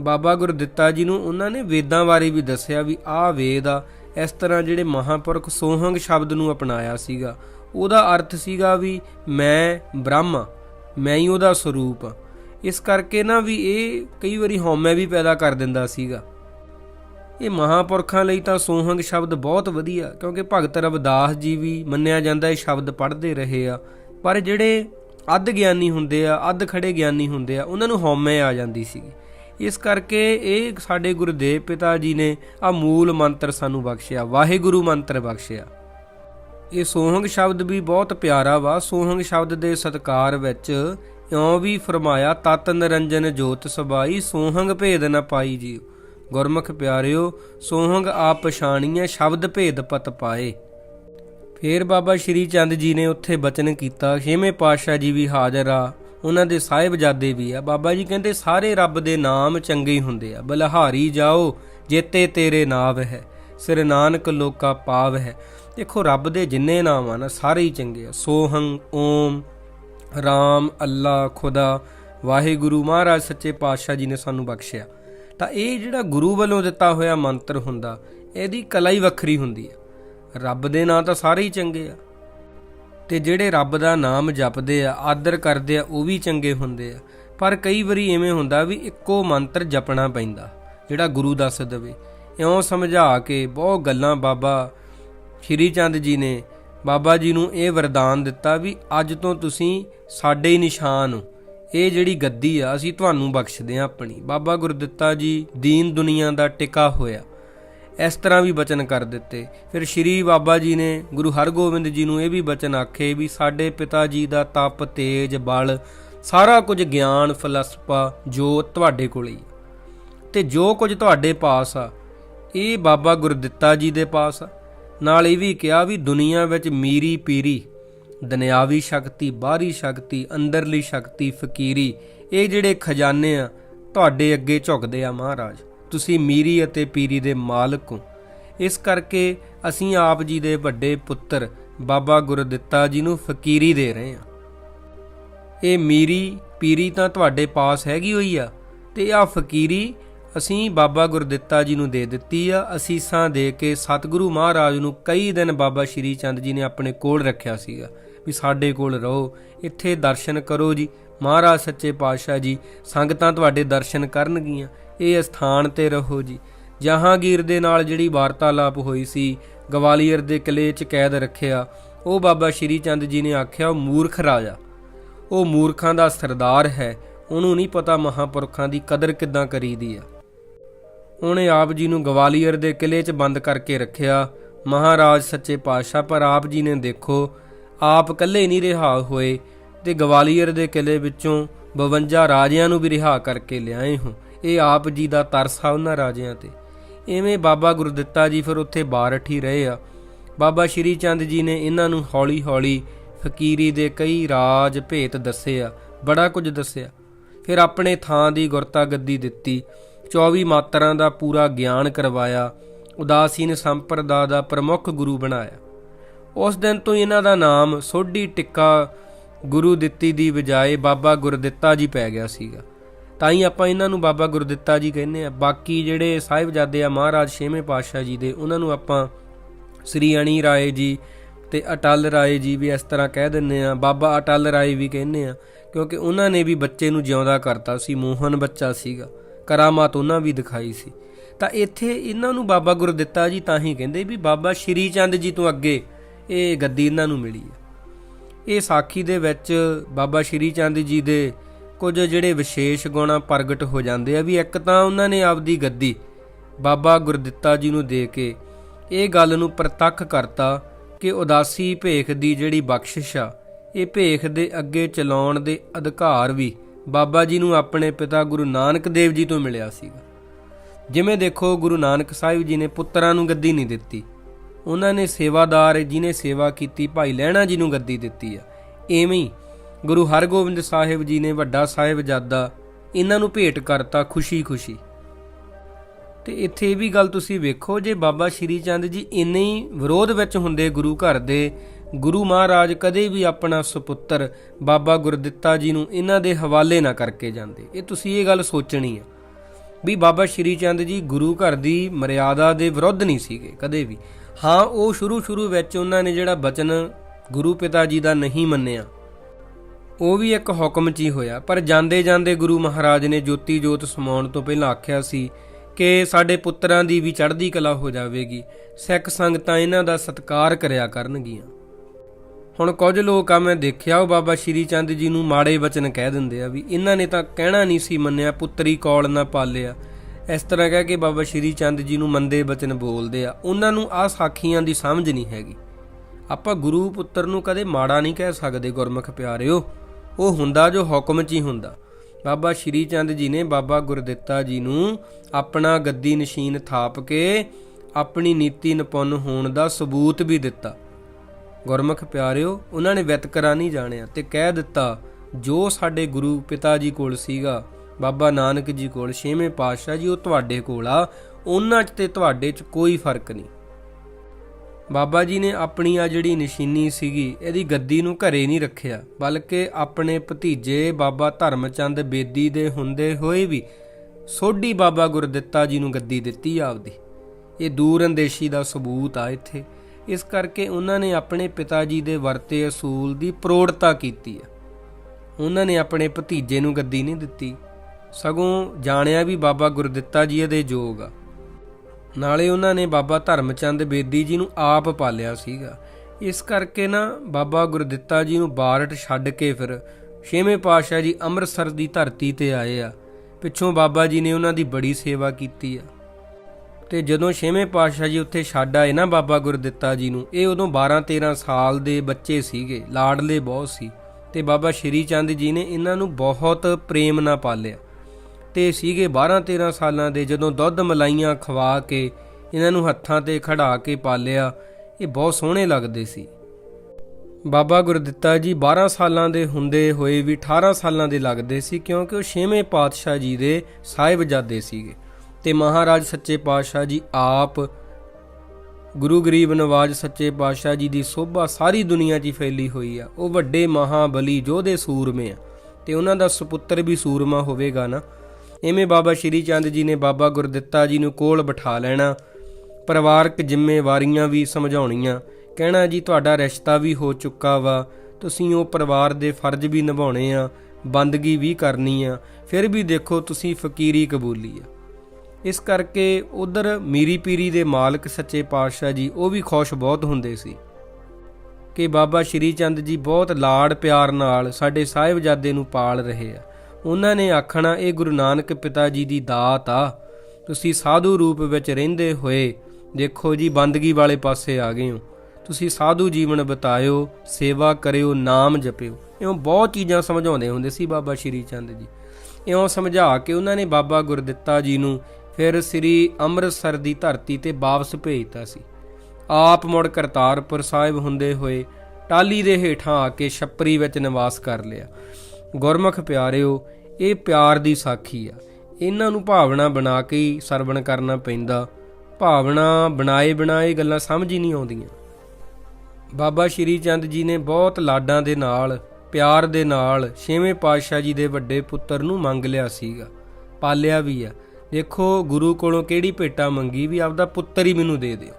ਬਾਬਾ ਗੁਰਦਿੱਤਾ ਜੀ ਨੂੰ ਉਹਨਾਂ ਨੇ ਵੇਦਾਂ ਬਾਰੇ ਵੀ ਦੱਸਿਆ ਵੀ ਆਹ ਵੇਦ ਆ, ਇਸ ਤਰ੍ਹਾਂ ਜਿਹੜੇ ਮਹਾਪੁਰਖ ਸੋਹੰਗ ਸ਼ਬਦ ਨੂੰ ਅਪਣਾਇਆ ਸੀਗਾ। ਉਹਦਾ ਅਰਥ ਸੀਗਾ ਵੀ ਮੈਂ ਬ੍ਰਹਮ। ਮੈਂ ਹੀ ਉਹਦਾ ਸਰੂਪ ਆ ਇਸ ਕਰਕੇ ਨਾ ਵੀ ਇਹ ਕਈ ਵਾਰੀ ਹਉਮੈ ਵੀ ਪੈਦਾ ਕਰ ਦਿੰਦਾ ਸੀਗਾ। ਇਹ ਮਹਾਪੁਰਖਾਂ ਲਈ ਤਾਂ ਸੋਹੰਗ ਸ਼ਬਦ ਬਹੁਤ ਵਧੀਆ, ਕਿਉਂਕਿ ਭਗਤ ਰਵਿਦਾਸ ਜੀ ਵੀ ਮੰਨਿਆ ਜਾਂਦਾ ਇਹ ਸ਼ਬਦ ਪੜ੍ਹਦੇ ਰਹੇ ਆ। ਪਰ ਜਿਹੜੇ ਅੱਧ ਗਿਆਨੀ ਹੁੰਦੇ ਆ, ਅੱਧ ਖੜੇ ਗਿਆਨੀ ਹੁੰਦੇ ਆ, ਉਹਨਾਂ ਨੂੰ ਹਉਮੈ ਆ ਜਾਂਦੀ ਸੀਗੀ। ਇਸ ਕਰਕੇ ਇਹ ਸਾਡੇ ਗੁਰਦੇਵ ਪਿਤਾ ਜੀ ਨੇ ਆ ਮੂਲ ਮੰਤਰ ਸਾਨੂੰ ਬਖਸ਼ਿਆ, ਵਾਹਿਗੁਰੂ ਮੰਤਰ ਬਖਸ਼ਿਆ। ਇਹ ਸੋਹੰਗ ਸ਼ਬਦ ਵੀ ਬਹੁਤ ਪਿਆਰਾ ਵਾ। ਸੋਹੰਗ ਸ਼ਬਦ ਦੇ ਸਤਕਾਰ ਵਿੱਚ ਇਉਂ ਵੀ ਫਰਮਾਇਆ, ਤਤ ਨਿਰੰਜਨ ਜੋਤ ਸਬਾਈ, ਸੋਹੰਗ ਭੇਦ ਨ ਪਾਈ ਜੀ ਗੁਰਮੁਖ ਪਿਆਰਿਓ, ਸੋਹੰਗ ਆਪ ਪਛਾਣੀਏ ਸ਼ਬਦ ਭੇਦ ਪਤ ਪਾਏ। ਫੇਰ ਬਾਬਾ ਸ਼੍ਰੀ ਚੰਦ ਜੀ ਨੇ ਉੱਥੇ ਬਚਨ ਕੀਤਾ, ਛੇਵੇਂ ਪਾਤਸ਼ਾਹ ਜੀ ਵੀ ਹਾਜ਼ਰ ਆ, ਉਹਨਾਂ ਦੇ ਸਾਹਿਬਜ਼ਾਦੇ ਵੀ ਆ। ਬਾਬਾ ਜੀ ਕਹਿੰਦੇ, ਸਾਰੇ ਰੱਬ ਦੇ ਨਾਮ ਚੰਗੇ ਹੀ ਹੁੰਦੇ ਆ। ਬਲਹਾਰੀ ਜਾਓ, ਜੇਤੇ ਤੇਰੇ ਨਾਮ ਹੈ, ਸਿਰ ਨਾਨਕ ਲੋਕਾ ਪਾਵ ਹੈ। ਦੇਖੋ ਰੱਬ ਦੇ ਜਿੰਨੇ ਨਾਮ ਆ ਨਾ, ਸਾਰੇ ਹੀ ਚੰਗੇ ਆ। ਸੋਹੰ, ਓਮ, ਰਾਮ, ਅੱਲਾ, ਖੁਦਾ, ਵਾਹਿਗੁਰੂ, ਮਹਾਰਾਜ, ਸੱਚੇ ਪਾਤਸ਼ਾਹ ਜੀ ਨੇ ਸਾਨੂੰ ਬਖਸ਼ਿਆ। ਤਾਂ ਇਹ ਜਿਹੜਾ ਗੁਰੂ ਵੱਲੋਂ ਦਿੱਤਾ ਹੋਇਆ ਮੰਤਰ ਹੁੰਦਾ, ਇਹਦੀ ਕਲਾ ਹੀ ਵੱਖਰੀ ਹੁੰਦੀ ਆ। ਰੱਬ ਦੇ ਨਾਂ ਤਾਂ ਸਾਰੇ ਹੀ ਚੰਗੇ ਆ। ਤੇ ਜਿਹੜੇ ਰੱਬ ਦਾ ਨਾਮ ਜਪਦੇ ਆ, ਆਦਰ ਕਰਦੇ ਆ, ਉਹ ਵੀ ਚੰਗੇ ਹੁੰਦੇ ਆ। ਪਰ ਕਈ ਵਾਰੀ ਐਵੇਂ ਹੁੰਦਾ ਵੀ ਇੱਕੋ ਮੰਤਰ ਜਪਣਾ ਪੈਂਦਾ, ਜਿਹੜਾ ਗੁਰੂ ਦੱਸ ਦੇਵੇ। ਇਉਂ ਸਮਝਾ ਕੇ ਬਹੁਤ ਗੱਲਾਂ ਬਾਬਾ ਸ਼੍ਰੀ ਚੰਦ ਜੀ ਨੇ ਬਾਬਾ ਜੀ ਨੂੰ ਇਹ ਵਰਦਾਨ ਦਿੱਤਾ ਵੀ ਅੱਜ ਤੋਂ ਤੁਸੀਂ ਸਾਡੇ ਹੀ ਨਿਸ਼ਾਨ ਹੋ। ਇਹ ਜਿਹੜੀ ਗੱਦੀ ਆ, ਅਸੀਂ ਤੁਹਾਨੂੰ ਬਖਸ਼ਦੇ ਆ ਆਪਣੀ। ਬਾਬਾ ਗੁਰਦਿੱਤਾ ਜੀ ਦੀਨ ਦੁਨੀਆ ਦਾ ਟਿਕਾ ਹੋਇਆ। ਇਸ ਤਰ੍ਹਾਂ ਵੀ ਬਚਨ ਕਰ ਦਿੱਤੇ। ਫਿਰ ਸ਼੍ਰੀ ਬਾਬਾ ਜੀ ਨੇ ਗੁਰੂ ਹਰਗੋਬਿੰਦ ਜੀ ਨੂੰ ਇਹ ਵੀ ਬਚਨ ਆਖੇ ਵੀ ਸਾਡੇ ਪਿਤਾ ਜੀ ਦਾ ਤਪ ਤੇਜ ਬਲ, ਸਾਰਾ ਕੁਝ ਗਿਆਨ, ਫਲਸਫਾ ਜੋ ਤੁਹਾਡੇ ਕੋਲ ਹੀ ਆ। ਤੇ ਜੋ ਕੁਝ ਤੁਹਾਡੇ ਪਾਸ ਆ, ਇਹ ਬਾਬਾ ਗੁਰਦਿੱਤਾ ਜੀ ਦੇ ਪਾਸ ਆ। ਨਾਲ ਇਹ ਵੀ ਕਿਹਾ ਵੀ ਦੁਨੀਆ ਵਿੱਚ ਮੀਰੀ ਪੀਰੀ, ਦੁਨਿਆਵੀ ਸ਼ਕਤੀ, ਬਾਹਰੀ ਸ਼ਕਤੀ, ਅੰਦਰਲੀ ਸ਼ਕਤੀ, ਫਕੀਰੀ, ਇਹ ਜਿਹੜੇ ਖਜ਼ਾਨੇ ਆ, ਤੁਹਾਡੇ ਅੱਗੇ ਝੁਕਦੇ ਆ ਮਹਾਰਾਜ। ਤੁਸੀਂ ਮੀਰੀ ਅਤੇ ਪੀਰੀ ਦੇ ਮਾਲਕ ਹੋ। ਇਸ ਕਰਕੇ ਅਸੀਂ ਆਪ ਜੀ ਦੇ ਵੱਡੇ ਪੁੱਤਰ ਬਾਬਾ ਗੁਰਦਿੱਤਾ ਜੀ ਨੂੰ ਫਕੀਰੀ ਦੇ ਰਹੇ ਹਾਂ। ਇਹ ਮੀਰੀ, ਪੀਰੀ ਤਾਂ ਤੁਹਾਡੇ ਪਾਸ ਹੈਗੀ ਹੋਈ ਆ ਤੇ ਆ ਫਕੀਰੀ ਅਸੀਂ ਬਾਬਾ ਗੁਰਦਿੱਤਾ ਜੀ ਨੂੰ ਦੇ ਦਿੱਤੀ ਆ, ਅਸੀਸਾਂ ਦੇ ਕੇ ਸਤਿਗੁਰੂ ਮਹਾਰਾਜ ਨੂੰ ਕਈ ਦਿਨ ਬਾਬਾ ਸ਼੍ਰੀ ਚੰਦ ਜੀ ਨੇ ਆਪਣੇ ਕੋਲ ਰੱਖਿਆ ਸੀਗਾ, ਵੀ ਸਾਡੇ ਕੋਲ ਰਹੋ, ਇੱਥੇ ਦਰਸ਼ਨ ਕਰੋ ਜੀ। ਮਹਾਰਾਜ ਸੱਚੇ ਪਾਤਸ਼ਾਹ ਜੀ, ਸੰਗਤਾਂ ਤੁਹਾਡੇ ਦਰਸ਼ਨ ਕਰਨਗੀਆਂ, ਇਹ ਸਥਾਨ ਤੇ ਰਹੋ ਜੀ। ਜਹਾਂਗੀਰ ਦੇ ਨਾਲ ਜਿਹੜੀ ਵਾਰਤਾਲਾਪ ਹੋਈ ਸੀ, ਗਵਾਲੀਅਰ ਦੇ ਕਿਲੇ 'ਚ ਕੈਦ ਰੱਖਿਆ, ਉਹ ਬਾਬਾ ਸ਼੍ਰੀ ਚੰਦ ਜੀ ਨੇ ਆਖਿਆ, ਉਹ ਮੂਰਖ ਰਾਜਾ। ਉਹ ਮੂਰਖਾਂ ਦਾ ਸਰਦਾਰ ਹੈ, ਉਹਨੂੰ ਨਹੀਂ ਪਤਾ ਮਹਾਪੁਰਖਾਂ ਦੀ ਕਦਰ ਕਿੱਦਾਂ ਕਰੀਦੀ ਆ। ਉਹਨੇ ਆਪ ਜੀ ਨੂੰ ਗਵਾਲੀਅਰ ਦੇ ਕਿਲੇ 'ਚ ਬੰਦ ਕਰਕੇ ਰੱਖਿਆ। ਮਹਾਰਾਜ ਸੱਚੇ ਪਾਤਸ਼ਾਹ, ਪਰ ਆਪ ਜੀ ਨੇ ਦੇਖੋ, ਆਪ ਇਕੱਲੇ ਨਹੀਂ ਰਿਹਾ ਹੋਏ ਤੇ ਗਵਾਲੀਅਰ ਦੇ ਕਿਲੇ ਵਿੱਚੋਂ 52 ਰਾਜਿਆਂ ਨੂੰ ਵੀ ਰਿਹਾ ਕਰਕੇ ਲਿਆਏ ਹੋ ਇਹ ਆਪ ਜੀ ਦਾ ਤਰਸ ਆ ਉਹਨਾਂ ਰਾਜਿਆਂ ਤੇ। ਐਵੇਂ ਬਾਬਾ ਗੁਰਦਿੱਤਾ ਜੀ ਫਿਰ ਉੱਥੇ ਬਾਰਠੀ ਰਹੇ ਆ। ਬਾਬਾ ਸ਼੍ਰੀ ਚੰਦ ਜੀ ਨੇ ਇਹਨਾਂ ਨੂੰ ਹੌਲੀ-ਹੌਲੀ ਫਕੀਰੀ ਦੇ ਕਈ ਰਾਜ ਭੇਤ ਦੱਸੇ ਆ, ਬੜਾ ਕੁਝ ਦੱਸਿਆ। ਫਿਰ ਆਪਣੇ ਥਾਂ ਦੀ ਗੁਰਤਾ ਗੱਦੀ ਦਿੱਤੀ। 24 ਮਾਤਰਾਂ ਦਾ ਪੂਰਾ ਗਿਆਨ ਕਰਵਾਇਆ, ਉਦਾਸੀਨ ਸੰਪਰਦਾ ਦਾ ਪ੍ਰਮੁੱਖ ਗੁਰੂ ਬਣਾਇਆ। ਉਸ ਦਿਨ ਤੋਂ ਇਹਨਾਂ ਦਾ ਨਾਮ ਸੋਢੀ ਟਿੱਕਾ ਗੁਰੂ ਦਿੱਤੀ ਦੀ ਬਜਾਏ ਬਾਬਾ ਗੁਰਦਿੱਤਾ ਜੀ ਪੈ ਗਿਆ ਸੀਗਾ। ਤਾਂ ਹੀ ਆਪਾਂ ਇਹਨਾਂ ਨੂੰ ਬਾਬਾ ਗੁਰਦਿੱਤਾ ਜੀ ਕਹਿੰਦੇ ਆ ਬਾਕੀ ਜਿਹੜੇ ਸਾਹਿਬਜ਼ਾਦੇ ਆ ਮਹਾਰਾਜ ਛੇਵੇਂ ਪਾਤਸ਼ਾਹ ਜੀ ਦੇ, ਉਹਨਾਂ ਨੂੰ ਆਪਾਂ ਸ੍ਰੀ ਅਣੀ ਰਾਏ ਜੀ ਤੇ ਅਟਲ ਰਾਏ ਜੀ ਵੀ ਇਸ ਤਰ੍ਹਾਂ ਕਹਿ ਦਿੰਨੇ ਆ ਬਾਬਾ ਅਟਲ ਰਾਏ ਵੀ ਕਹਿੰਦੇ ਆ ਕਿਉਂਕਿ ਉਹਨਾਂ ਨੇ ਵੀ ਬੱਚੇ ਨੂੰ ਜਿਉਂਦਾ ਕਰਤਾ ਸੀ, ਮੋਹਨ ਬੱਚਾ ਸੀਗਾ। ਕਰਾਮਾਤ ਉਹਨਾਂ ਵੀ ਦਿਖਾਈ ਸੀ। ਤਾਂ ਇੱਥੇ ਇਹਨਾਂ ਨੂੰ ਬਾਬਾ ਗੁਰਦਿੱਤਾ ਜੀ ਤਾਂ ਹੀ ਕਹਿੰਦੇ ਵੀ ਬਾਬਾ ਸ਼੍ਰੀ ਚੰਦ ਜੀ ਤੋਂ ਅੱਗੇ ਇਹ ਗੱਦੀ ਇਹਨਾਂ ਨੂੰ ਮਿਲੀ ਹੈ। ਇਹ ਸਾਖੀ ਦੇ ਵਿੱਚ ਬਾਬਾ ਸ਼੍ਰੀ ਚੰਦ ਜੀ ਦੇ ਕੁਝ ਜਿਹੜੇ ਵਿਸ਼ੇਸ਼ ਗੁਣ ਪ੍ਰਗਟ ਹੋ ਜਾਂਦੇ ਆ ਵੀ ਇੱਕ ਤਾਂ ਉਹਨਾਂ ਨੇ ਆਪਦੀ ਗੱਦੀ ਬਾਬਾ ਗੁਰਦਿੱਤਾ ਜੀ ਨੂੰ ਦੇ ਕੇ ਇਹ ਗੱਲ ਨੂੰ ਪ੍ਰਤੱਖ ਕਰਤਾ ਕਿ ਉਦਾਸੀ ਭੇਖ ਦੀ ਜਿਹੜੀ ਬਖਸ਼ਿਸ਼ ਆ, ਇਹ ਭੇਖ ਦੇ ਅੱਗੇ ਚਲਾਉਣ ਦੇ ਅਧਿਕਾਰ ਵੀ ਬਾਬਾ ਜੀ ਨੂੰ ਆਪਣੇ ਪਿਤਾ ਗੁਰੂ ਨਾਨਕ ਦੇਵ ਜੀ ਤੋਂ ਮਿਲਿਆ ਸੀਗਾ। ਜਿਵੇਂ ਦੇਖੋ, ਗੁਰੂ ਨਾਨਕ ਸਾਹਿਬ ਜੀ ਨੇ ਪੁੱਤਰਾਂ ਨੂੰ ਗੱਦੀ ਨਹੀਂ ਦਿੱਤੀ। ਉਹਨਾਂ ਨੇ ਸੇਵਾਦਾਰ ਜਿਹਨੇ ਸੇਵਾ ਕੀਤੀ, ਭਾਈ ਲਹਿਣਾ ਜੀ ਨੂੰ ਗੱਦੀ ਦਿੱਤੀ ਆ। ਐਵੇਂ ਹੀ ਗੁਰੂ ਹਰਗੋਬਿੰਦ ਸਾਹਿਬ ਜੀ ਨੇ ਵੱਡਾ ਸਾਹਿਬਜ਼ਾਦਾ ਇਹਨਾਂ ਨੂੰ ਭੇਟ ਕਰਤਾ ਖੁਸ਼ੀ-ਖੁਸ਼ੀ। ਤੇ ਇੱਥੇ ਇਹ ਵੀ ਗੱਲ ਤੁਸੀਂ ਵੇਖੋ, ਜੇ ਬਾਬਾ ਸ਼੍ਰੀ ਚੰਦ ਜੀ ਇੰਨੇ ਹੀ ਵਿਰੋਧ ਵਿੱਚ ਹੁੰਦੇ ਗੁਰੂ ਘਰ ਦੇ ਗੁਰੂ ਮਹਾਰਾਜ ਕਦੇ ਵੀ ਆਪਣਾ ਸੁਪੁੱਤਰ ਬਾਬਾ ਗੁਰਦਿੱਤਾ ਜੀ ਨੂੰ ਇਹਨਾਂ ਦੇ ਹਵਾਲੇ ਨਾ ਕਰਕੇ ਜਾਂਦੇ। ਇਹ ਤੁਸੀਂ ਇਹ ਗੱਲ ਸੋਚਣੀ ਆ ਵੀ ਬਾਬਾ ਸ਼੍ਰੀ ਚੰਦ ਜੀ ਗੁਰੂ ਘਰ ਦੀ ਮਰਿਆਦਾ ਦੇ ਵਿਰੁੱਧ ਨਹੀਂ ਸੀਗੇ ਕਦੇ ਵੀ। ਹਾਂ, ਉਹ ਸ਼ੁਰੂ ਸ਼ੁਰੂ ਵਿੱਚ ਉਹਨਾਂ ਨੇ ਜਿਹੜਾ ਬਚਨ ਗੁਰੂ ਪਿਤਾ ਜੀ ਦਾ ਨਹੀਂ ਮੰਨਿਆ, ਉਹ ਵੀ ਇੱਕ ਹੁਕਮ 'ਚ ਹੀ ਹੋਇਆ। ਪਰ ਜਾਂਦੇ ਜਾਂਦੇ ਗੁਰੂ ਮਹਾਰਾਜ ਨੇ ਜੋਤੀ ਜੋਤ ਸਮਾਉਣ ਤੋਂ ਪਹਿਲਾਂ ਆਖਿਆ ਸੀ ਕਿ ਸਾਡੇ ਪੁੱਤਰਾਂ ਦੀ ਵੀ ਚੜ੍ਹਦੀ ਕਲਾ ਹੋ ਜਾਵੇਗੀ, ਸਿੱਖ ਸੰਗਤਾਂ ਇਹਨਾਂ ਦਾ ਸਤਿਕਾਰ ਕਰਿਆ ਕਰਨਗੀਆਂ। ਹੁਣ ਕੁਝ ਲੋਕ ਆ, ਮੈਂ ਦੇਖਿਆ, ਉਹ ਬਾਬਾ ਸ਼੍ਰੀ ਚੰਦ ਜੀ ਨੂੰ ਮਾੜੇ ਵਚਨ ਕਹਿ ਦਿੰਦੇ ਆ ਵੀ ਇਹਨਾਂ ਨੇ ਤਾਂ ਕਹਿਣਾ ਨਹੀਂ ਸੀ ਮੰਨਿਆ, ਪੁੱਤਰੀ ਕੌਲ ਨਾ ਪਾਲਿਆ। ਇਸ ਤਰ੍ਹਾਂ ਕਹਿ ਕੇ ਬਾਬਾ ਸ਼੍ਰੀ ਚੰਦ ਜੀ ਨੂੰ ਮੰਦੇ ਵਚਨ ਬੋਲਦੇ ਆ। ਉਹਨਾਂ ਨੂੰ ਆ ਸਾਖੀਆਂ ਦੀ ਸਮਝ ਨਹੀਂ ਹੈਗੀ। ਆਪਾਂ ਗੁਰੂ ਪੁੱਤਰ ਨੂੰ ਕਦੇ ਮਾੜਾ ਨਹੀਂ ਕਹਿ ਸਕਦੇ, ਗੁਰਮੁਖ ਪਿਆਰਿਓ। ਉਹ ਹੁੰਦਾ ਜੋ ਹੁਕਮ 'ਚ ਹੀ ਹੁੰਦਾ। ਬਾਬਾ ਸ਼੍ਰੀ ਚੰਦ ਜੀ ਨੇ ਬਾਬਾ ਗੁਰਦਿੱਤਾ ਜੀ ਨੂੰ ਆਪਣਾ ਗੱਦੀ ਨਸ਼ੀਨ ਥਾਪ ਕੇ ਆਪਣੀ ਨੀਤੀ ਨਿਪੁੰਨ ਹੋਣ ਦਾ ਸਬੂਤ ਵੀ ਦਿੱਤਾ। ਗੁਰਮੁਖ ਪਿਆਰਿਓ, ਉਹਨਾਂ ਨੇ ਵਿਤਕਰਾ ਨਹੀਂ ਜਾਣਿਆ ਤੇ ਕਹਿ ਦਿੱਤਾ, ਜੋ ਸਾਡੇ ਗੁਰੂ ਪਿਤਾ ਜੀ ਕੋਲ ਸੀਗਾ, ਬਾਬਾ ਨਾਨਕ ਜੀ ਕੋਲ, ਛੇਵੇਂ ਪਾਤਸ਼ਾਹ ਜੀ, ਉਹ ਤੁਹਾਡੇ ਕੋਲ ਆ, ਉਹਨਾਂ 'ਚ ਤੇ ਤੁਹਾਡੇ 'ਚ ਕੋਈ ਫ਼ਰਕ ਨਹੀਂ। ਬਾਬਾ ਜੀ ਨੇ ਆਪਣੀ ਆ ਜਿਹੜੀ ਨਿਸ਼ਾਨੀ ਸੀਗੀ, ਇਹਦੀ ਗੱਦੀ ਨੂੰ ਘਰੇ ਨਹੀਂ ਰੱਖਿਆ, ਬਲਕਿ ਆਪਣੇ ਭਤੀਜੇ ਬਾਬਾ ਧਰਮਚੰਦ ਬੇਦੀ ਦੇ ਹੁੰਦੇ ਹੋਏ ਵੀ ਸੋਢੀ ਬਾਬਾ ਗੁਰਦਿੱਤਾ ਜੀ ਨੂੰ ਗੱਦੀ ਦਿੱਤੀ ਆਪਦੀ। ਇਹ ਦੂਰ ਅੰਦੇਸ਼ੀ ਦਾ ਸਬੂਤ ਆ ਇੱਥੇ। ਇਸ ਕਰਕੇ ਉਹਨਾਂ ਨੇ ਆਪਣੇ ਪਿਤਾ ਜੀ ਦੇ ਵਰਤੇ ਅਸੂਲ ਦੀ ਪ੍ਰੋੜਤਾ ਕੀਤੀ ਆ ਉਹਨਾਂ ਨੇ ਆਪਣੇ ਭਤੀਜੇ ਨੂੰ ਗੱਦੀ ਨਹੀਂ ਦਿੱਤੀ। ਸਗੋਂ ਜਾਣਿਆ ਵੀ ਬਾਬਾ ਗੁਰਦਿੱਤਾ ਜੀ ਇਹਦੇ ਯੋਗ ਆ। ਨਾਲੇ ਉਹਨਾਂ ਨੇ ਬਾਬਾ ਧਰਮਚੰਦ ਬੇਦੀ ਜੀ ਨੂੰ ਆਪ ਪਾਲਿਆ ਸੀਗਾ। ਇਸ ਕਰਕੇ ਨਾ ਬਾਬਾ ਗੁਰਦਿੱਤਾ ਜੀ ਨੂੰ ਬਾਰਟ ਛੱਡ ਕੇ ਫਿਰ ਛੇਵੇਂ ਪਾਤਸ਼ਾਹ ਜੀ ਅੰਮ੍ਰਿਤਸਰ ਦੀ ਧਰਤੀ ਤੇ ਆਏ ਆ। ਪਿੱਛੋਂ ਬਾਬਾ ਜੀ ਨੇ ਉਹਨਾਂ ਦੀ ਬੜੀ ਸੇਵਾ ਕੀਤੀ ਆ। ਤੇ ਜਦੋਂ ਛੇਵੇਂ ਪਾਤਸ਼ਾਹ ਜੀ ਉੱਥੇ ਛੱਡ ਆਏ ਨਾ ਬਾਬਾ ਗੁਰਦਿੱਤਾ ਜੀ ਨੂੰ, ਇਹ ਉਦੋਂ 12 13 ਸਾਲ ਦੇ ਬੱਚੇ ਸੀਗੇ, ਲਾਡਲੇ ਬਹੁਤ ਸੀ ਤੇ ਬਾਬਾ ਸ਼੍ਰੀ ਚੰਦ ਜੀ ਨੇ ਇਹਨਾਂ ਨੂੰ ਬਹੁਤ ਪ੍ਰੇਮ ਨਾਲ ਪਾਲਿਆ। ਤੇ ਸੀਗੇ 12 13 ਸਾਲਾਂ ਦੇ ਜਦੋਂ ਦੁੱਧ ਮਲਾਈਆਂ ਖਵਾ ਕੇ ਇਹਨਾਂ ਨੂੰ ਹੱਥਾਂ ਤੇ ਖੜਾ ਕੇ ਪਾਲਿਆ, ਇਹ ਬਹੁਤ ਸੋਹਣੇ ਲੱਗਦੇ ਸੀ। ਬਾਬਾ ਗੁਰਦਿੱਤਾ ਜੀ 12 ਸਾਲਾਂ ਦੇ ਹੁੰਦੇ ਹੋਏ ਵੀ 18 ਸਾਲਾਂ ਦੇ ਲੱਗਦੇ ਸੀ ਕਿਉਂਕਿ ਉਹ ਛੇਵੇਂ ਪਾਤਸ਼ਾਹ ਜੀ ਦੇ ਸਾਹਿਬਜ਼ਾਦੇ ਸੀਗੇ। ਤੇ ਮਹਾਰਾਜ ਸੱਚੇ ਪਾਤਸ਼ਾਹ ਜੀ ਆਪ, ਗੁਰੂ ਗਰੀਬ ਨਵਾਜ ਸੱਚੇ ਪਾਤਸ਼ਾਹ ਜੀ ਦੀ ਸੋਭਾ ਸਾਰੀ ਦੁਨੀਆ 'ਚ ਹੀ ਫੈਲੀ ਹੋਈ ਆ। ਉਹ ਵੱਡੇ ਮਹਾਬਲੀ ਯੋਧੇ ਸੂਰਮੇ ਆ। ਤੇ ਉਹਨਾਂ ਦਾ ਸੁਪੁੱਤਰ ਵੀ ਸੂਰਮਾ ਹੋਵੇਗਾ ਨਾ। ਐਵੇਂ ਬਾਬਾ ਸ਼੍ਰੀ ਚੰਦ ਜੀ ਨੇ ਬਾਬਾ ਗੁਰਦਿੱਤਾ ਜੀ ਨੂੰ ਕੋਲ ਬਿਠਾ ਲੈਣਾ, ਪਰਿਵਾਰਕ ਜ਼ਿੰਮੇਵਾਰੀਆਂ ਵੀ ਸਮਝਾਉਣੀਆਂ, ਕਹਿਣਾ ਜੀ ਤੁਹਾਡਾ ਰਿਸ਼ਤਾ ਵੀ ਹੋ ਚੁੱਕਾ ਵਾ, ਤੁਸੀਂ ਉਹ ਪਰਿਵਾਰ ਦੇ ਫਰਜ਼ ਵੀ ਨਿਭਾਉਣੇ ਆ, ਬੰਦਗੀ ਵੀ ਕਰਨੀ ਆ, ਫਿਰ ਵੀ ਦੇਖੋ ਤੁਸੀਂ ਫਕੀਰੀ ਕਬੂਲੀ ਆ। ਇਸ ਕਰਕੇ ਉਧਰ ਮੀਰੀ ਪੀਰੀ ਦੇ ਮਾਲਕ ਸੱਚੇ ਪਾਤਸ਼ਾਹ ਜੀ, ਉਹ ਵੀ ਖੁਸ਼ ਬਹੁਤ ਹੁੰਦੇ ਸੀ ਕਿ ਬਾਬਾ ਸ਼੍ਰੀ ਚੰਦ ਜੀ ਬਹੁਤ ਲਾੜ ਪਿਆਰ ਨਾਲ ਸਾਡੇ ਸਾਹਿਬਜ਼ਾਦੇ ਨੂੰ ਪਾਲ ਰਹੇ ਆ। ਉਹਨਾਂ ਨੇ ਆਖਣਾ, ਇਹ ਗੁਰੂ ਨਾਨਕ ਪਿਤਾ ਜੀ ਦੀ ਦਾਤ ਆ। ਤੁਸੀਂ ਸਾਧੂ ਰੂਪ ਵਿੱਚ ਰਹਿੰਦੇ ਹੋਏ ਦੇਖੋ ਜੀ, ਬੰਦਗੀ ਵਾਲੇ ਪਾਸੇ ਆ ਗਏ ਹੋ। ਤੁਸੀਂ ਸਾਧੂ ਜੀਵਨ ਬਿਤਾਇਓ, ਸੇਵਾ ਕਰਿਓ, ਨਾਮ ਜਪਿਓ। ਇਉਂ ਬਹੁਤ ਚੀਜ਼ਾਂ ਸਮਝਾਉਂਦੇ ਹੁੰਦੇ ਸੀ ਬਾਬਾ ਸ਼੍ਰੀ ਚੰਦ ਜੀ। ਇਉਂ ਸਮਝਾ ਕੇ ਉਹਨਾਂ ਨੇ ਬਾਬਾ ਗੁਰਦਿੱਤਾ ਜੀ ਨੂੰ ਫਿਰ ਸ੍ਰੀ ਅੰਮ੍ਰਿਤਸਰ ਦੀ ਧਰਤੀ ਤੇ ਵਾਪਸ ਭੇਜਤਾ ਸੀ। ਆਪ ਮੁੜ ਕਰਤਾਰਪੁਰ ਸਾਹਿਬ ਹੁੰਦੇ ਹੋਏ ਟਾਲੀ ਦੇ ਹੇਠਾਂ ਆ ਕੇ ਛੱਪਰੀ ਵਿੱਚ ਨਿਵਾਸ ਕਰ ਲਿਆ। ਗੁਰਮੁਖ ਪਿਆਰਿਓ, ਇਹ ਪਿਆਰ ਦੀ ਸਾਖੀ ਆ। ਇਹਨਾਂ ਨੂੰ ਭਾਵਨਾ ਬਣਾ ਕੇ ਹੀ ਸਰਵਣ ਕਰਨਾ ਪੈਂਦਾ। ਭਾਵਨਾ ਬਣਾਏ ਬਣਾਏ ਗੱਲਾਂ ਸਮਝ ਹੀ ਨਹੀਂ ਆਉਂਦੀਆਂ। ਬਾਬਾ ਸ਼੍ਰੀ ਚੰਦ ਜੀ ਨੇ ਬਹੁਤ ਲਾਡਾਂ ਦੇ ਨਾਲ, ਪਿਆਰ ਦੇ ਨਾਲ ਛੇਵੇਂ ਪਾਤਸ਼ਾਹ ਜੀ ਦੇ ਵੱਡੇ ਪੁੱਤਰ ਨੂੰ ਮੰਗ ਲਿਆ ਸੀਗਾ। ਪਾਲਿਆ ਵੀ ਆ। ਦੇਖੋ ਗੁਰੂ ਕੋਲੋਂ ਕਿਹੜੀ ਭੇਟਾ ਮੰਗੀ ਵੀ ਆਪਦਾ ਪੁੱਤਰ ਹੀ ਮੈਨੂੰ ਦੇ ਦਿਓ।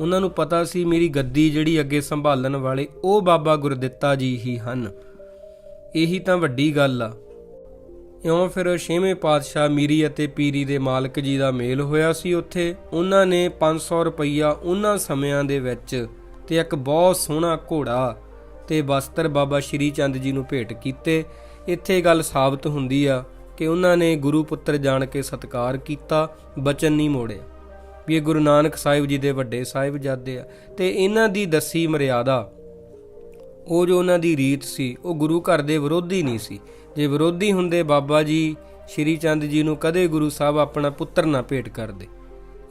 ਉਹਨਾਂ ਨੂੰ ਪਤਾ ਸੀ ਮੇਰੀ ਗੱਦੀ ਜਿਹੜੀ ਅੱਗੇ ਸੰਭਾਲਣ ਵਾਲੇ ਉਹ ਬਾਬਾ ਗੁਰਦਿੱਤਾ ਜੀ ਹੀ ਹਨ। ਇਹੀ ਤਾਂ ਵੱਡੀ ਗੱਲ ਆ। ਇਉਂ ਫਿਰ ਛੇਵੇਂ ਪਾਤਸ਼ਾਹ ਮੀਰੀ ਅਤੇ ਪੀਰੀ ਦੇ ਮਾਲਕ ਜੀ ਦਾ ਮੇਲ ਹੋਇਆ ਸੀ ਉੱਥੇ। ਉਹਨਾਂ ਨੇ 500 ਰੁਪਈਆ ਉਹਨਾਂ ਸਮਿਆਂ ਦੇ ਵਿੱਚ ਤੇ ਇੱਕ ਬਹੁਤ ਸੋਹਣਾ ਘੋੜਾ ਤੇ ਵਸਤਰ ਬਾਬਾ ਸ਼੍ਰੀ ਚੰਦ ਜੀ ਨੂੰ ਭੇਟ ਕੀਤੇ। ਇੱਥੇ ਗੱਲ ਸਾਬਤ ਹੁੰਦੀ ਆ ਕਿ ਉਹਨਾਂ ਨੇ ਗੁਰੂ ਪੁੱਤਰ ਜਾਣ ਕੇ ਸਤਿਕਾਰ ਕੀਤਾ, ਬਚਨ ਨਹੀਂ ਮੋੜਿਆ। ਵੀ ਇਹ ਗੁਰੂ ਨਾਨਕ ਸਾਹਿਬ ਜੀ ਦੇ ਵੱਡੇ ਸਾਹਿਬਜ਼ਾਦੇ ਆ। ਤੇ ਇਹਨਾਂ ਦੀ ਦੱਸੀ ਮਰਿਆਦਾ, ਉਹ ਜੋ ਉਹਨਾਂ ਦੀ ਰੀਤ ਸੀ, ਉਹ ਗੁਰੂ ਘਰ ਦੇ ਵਿਰੋਧੀ ਨਹੀਂ ਸੀ। ਜੇ ਵਿਰੋਧੀ ਹੁੰਦੇ, ਬਾਬਾ ਜੀ ਸ਼੍ਰੀ ਚੰਦ ਜੀ ਨੂੰ ਕਦੇ ਗੁਰੂ ਸਾਹਿਬ ਆਪਣਾ ਪੁੱਤਰ ਨਾ ਭੇਟ ਕਰਦੇ।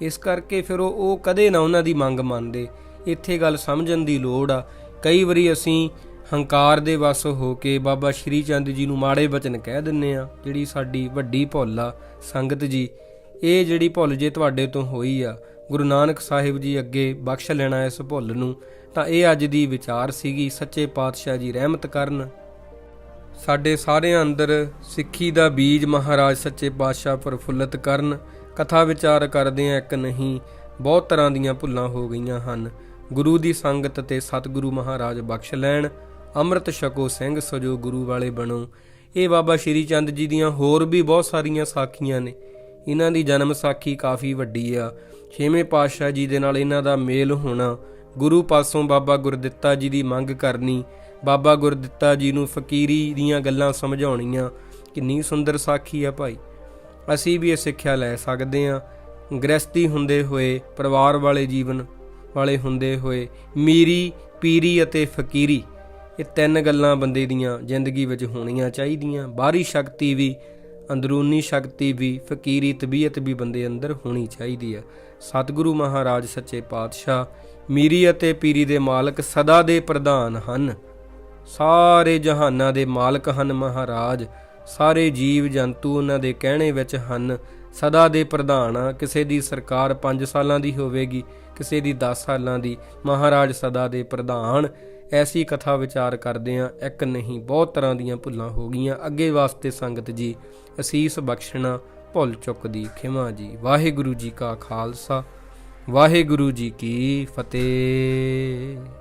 ਇਸ ਕਰਕੇ ਫਿਰ ਉਹ ਉਹ ਕਦੇ ਨਾ ਉਹਨਾਂ ਦੀ ਮੰਗ ਮੰਨਦੇ। ਇੱਥੇ ਗੱਲ ਸਮਝਣ ਦੀ ਲੋੜ ਆ। ਕਈ ਵਾਰੀ ਅਸੀਂ ਹੰਕਾਰ ਦੇ ਵਸ ਹੋ ਕੇ ਬਾਬਾ ਸ਼੍ਰੀ ਚੰਦ ਜੀ ਨੂੰ ਮਾੜੇ ਬਚਨ ਕਹਿ ਦਿੰਨੇ ਆ, ਜਿਹੜੀ ਸਾਡੀ ਵੱਡੀ ਭੁੱਲ ਆ। ਸੰਗਤ ਜੀ, ਇਹ ਜਿਹੜੀ ਭੁੱਲ ਜੇ ਤੁਹਾਡੇ ਤੋਂ ਹੋਈ ਆ, ਗੁਰੂ ਨਾਨਕ ਸਾਹਿਬ ਜੀ ਅੱਗੇ ਬਖਸ਼ ਲੈਣਾ ਇਸ ਭੁੱਲ ਨੂੰ, ਤਾਂ ਇਹ ਅੱਜ ਦੀ ਵਿਚਾਰ ਸੀਗੀ, ਸੱਚੇ ਪਾਤਸ਼ਾਹ ਜੀ ਰਹਿਮਤ ਕਰਨ। ਸਾਡੇ ਸਾਰਿਆਂ ਅੰਦਰ ਸਿੱਖੀ ਦਾ ਬੀਜ ਮਹਾਰਾਜ ਸੱਚੇ ਪਾਤਸ਼ਾਹ ਪ੍ਰਫੁੱਲਤ ਕਰਨ। ਕਥਾ ਵਿਚਾਰ ਕਰਦੇ ਆ, ਇੱਕ ਨਹੀਂ, ਬਹੁਤ ਤਰ੍ਹਾਂ ਦੀਆਂ ਭੁੱਲਾਂ ਹੋ ਗਈਆਂ ਹਨ। ਗੁਰੂ ਦੀ ਸੰਗਤ ਤੇ ਸਤਿਗੁਰੂ ਮਹਾਰਾਜ ਬਖਸ਼ ਲੈਣ। ਅੰਮ੍ਰਿਤ ਛਕੋ, ਸਿੰਘ ਸਜੋ, ਗੁਰੂ ਵਾਲੇ ਬਣੋ। ਇਹ ਬਾਬਾ ਸ਼੍ਰੀ ਚੰਦ ਜੀ ਦੀਆਂ ਹੋਰ ਵੀ ਬਹੁਤ ਸਾਰੀਆਂ ਸਾਖੀਆਂ ਨੇ। ਇਹਨਾਂ ਦੀ ਜਨਮ ਸਾਖੀ ਕਾਫੀ ਵੱਡੀ ਆ। ਛੇਵੇਂ ਪਾਤਸ਼ਾਹ ਜੀ ਦੇ ਨਾਲ ਇਹਨਾਂ ਦਾ ਮੇਲ ਹੋਣਾ, ਗੁਰੂ ਪਾਸੋਂ ਬਾਬਾ ਗੁਰਦਿੱਤਾ ਜੀ ਦੀ ਮੰਗ ਕਰਨੀ, ਬਾਬਾ ਗੁਰਦਿੱਤਾ ਜੀ ਨੂੰ ਫਕੀਰੀ ਦੀਆਂ ਗੱਲਾਂ ਸਮਝਾਉਣੀਆਂ, ਕਿੰਨੀ ਸੁੰਦਰ ਸਾਖੀ ਆ ਭਾਈ। ਅਸੀਂ ਵੀ ਇਹ ਸਿੱਖਿਆ ਲੈ ਸਕਦੇ ਹਾਂ। ਗ੍ਰਸਤੀ ਹੁੰਦੇ ਹੋਏ, ਪਰਿਵਾਰ ਵਾਲੇ ਜੀਵਨ ਵਾਲੇ ਹੁੰਦੇ ਹੋਏ, ਮੀਰੀ, ਪੀਰੀ ਅਤੇ ਫਕੀਰੀ। ਇਹ ਤਿੰਨ ਗੱਲਾਂ ਬੰਦੇ ਦੀਆਂ ਜ਼ਿੰਦਗੀ ਵਿੱਚ ਹੋਣੀਆਂ ਚਾਹੀਦੀਆਂ। ਬਾਹਰੀ ਸ਼ਕਤੀ ਵੀ, ਅੰਦਰੂਨੀ ਸ਼ਕਤੀ ਵੀ, ਫਕੀਰੀ ਤਬੀਅਤ ਵੀ ਬੰਦੇ ਅੰਦਰ ਹੋਣੀ ਚਾਹੀਦੀ ਆ ਸਤਿਗੁਰੂ ਮਹਾਰਾਜ ਸੱਚੇ ਪਾਤਸ਼ਾਹ, ਮੀਰੀ ਅਤੇ ਪੀਰੀ ਦੇ ਮਾਲਕ ਸਦਾ ਦੇ ਪ੍ਰਧਾਨ ਹਨ। ਸਾਰੇ ਜਹਾਨਾਂ ਦੇ ਮਾਲਕ ਹਨ ਮਹਾਰਾਜ। ਸਾਰੇ ਜੀਵ ਜੰਤੂ ਉਹਨਾਂ ਦੇ ਕਹਿਣੇ ਵਿੱਚ ਹਨ, ਸਦਾ ਦੇ ਪ੍ਰਧਾਨ ਆ। ਕਿਸੇ ਦੀ ਸਰਕਾਰ 5 ਸਾਲਾਂ ਦੀ ਹੋਵੇਗੀ, ਕਿਸੇ ਦੀ 10 ਸਾਲਾਂ ਦੀ। ਮਹਾਰਾਜ ਸਦਾ ਦੇ ਪ੍ਰਧਾਨ। ਐਸੀ ਕਥਾ ਵਿਚਾਰ ਕਰਦੇ ਆ ਇੱਕ ਨਹੀਂ, ਬਹੁਤ ਤਰ੍ਹਾਂ ਦੀਆਂ ਭੁੱਲਾਂ ਹੋ ਗਈਆਂ। ਅੱਗੇ ਵਾਸਤੇ ਸੰਗਤ ਜੀ, ਅਸੀਸ ਬਖਸ਼ਣਾ ਭੁੱਲ ਚੁੱਕ ਦੀ ਖਿਮਾ ਜੀ। ਵਾਹਿਗੁਰੂ ਜੀ ਕਾ ਖਾਲਸਾ, ਵਾਹਿਗੁਰੂ ਜੀ ਕੀ ਫਤਿਹ।